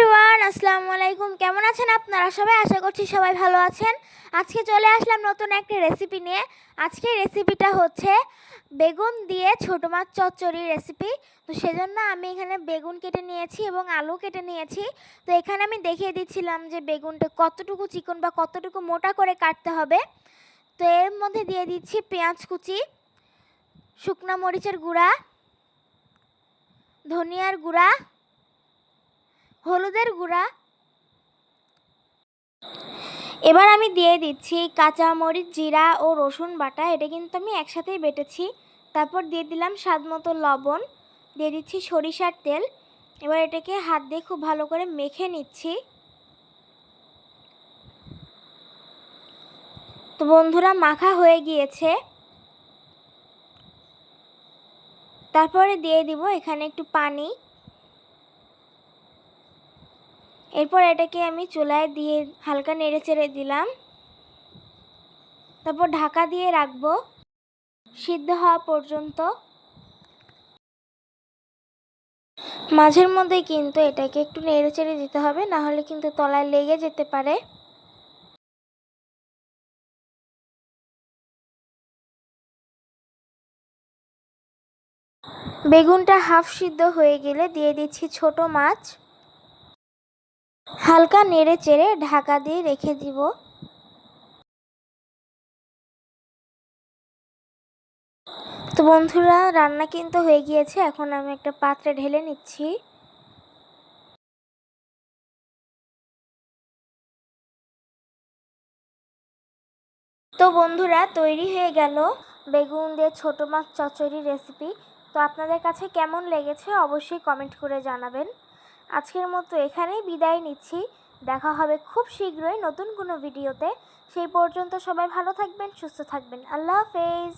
Everyone, আসসালামু আলাইকুম। কেমন আছেন আপনারা? সবাই আশা করছি সবাই ভালো আছেন। আজকে চলে আসলাম নতুন একটা রেসিপি নিয়ে। আজকে রেসিপিটা হচ্ছে বেগুন দিয়ে ছোটো মাছ চচ্চড়ি রেসিপি তো সেজন্য আমি এখানে বেগুন কেটে নিয়েছি এবং আলু কেটে নিয়েছি। তো এখানে আমি দেখিয়ে দিচ্ছিলাম যে বেগুনটা কতটুকু চিকন বা কতটুকু মোটা করে কাটতে হবে। তো এর মধ্যে দিয়ে দিচ্ছি পেঁয়াজ কুচি, শুকনো মরিচের গুঁড়া, ধনিয়ার গুঁড়া হলুদের গুঁড়া। এবার আমি দিয়ে দিচ্ছি কাঁচা মরিচ জিরা ও রসুন বাটা। এটা কিন্তু আমি একসাথেই বেটেছি। তারপর দিয়ে দিলাম স্বাদ মতো লবণ। দিয়ে দিচ্ছি সরিষার তেল। এবার এটাকে হাত দিয়ে খুব ভালো করে মেখে নিচ্ছি। তো বন্ধুরা, মাখা হয়ে গিয়েছে। তারপরে দিয়ে দিব এখানে একটু পানি। এরপর এটাকে আমি চুলায় দিয়ে হালকা নেড়ে চেড়ে দিলাম। তারপর ঢাকা দিয়ে রাখব। সিদ্ধ হওয়া পর্যন্ত। মাঝের মধ্যে কিন্তু এটাকে একটু নেড়ে চেড়ে দিতে হবে, না হলে কিন্তু তলায় লেগে যেতে পারে। বেগুনটা হাফ সিদ্ধ হয়ে গেলে দিয়ে দিচ্ছি ছোট মাছ। হালকা নেড়ে চেড়ে ঢাকা দিয়ে রেখে দিব। তো বন্ধুরা, রান্না কিন্তু হয়ে গিয়েছে। এখন আমি একটা পাত্রে ঢেলে নিচ্ছি। তো বন্ধুরা, তৈরি হয়ে গেল বেগুন দিয়ে ছোটো মাছ চচ্চড়ি রেসিপি তো আপনাদের কাছে কেমন লেগেছে অবশ্যই কমেন্ট করে জানাবেন। আজকের মতো এখানেই বিদায় নিচ্ছি। দেখা হবে খুব শীঘ্রই নতুন কোনো ভিডিওতে। সেই পর্যন্ত সবাই ভালো থাকবেন, সুস্থ থাকবেন। আল্লাহ হাফেজ।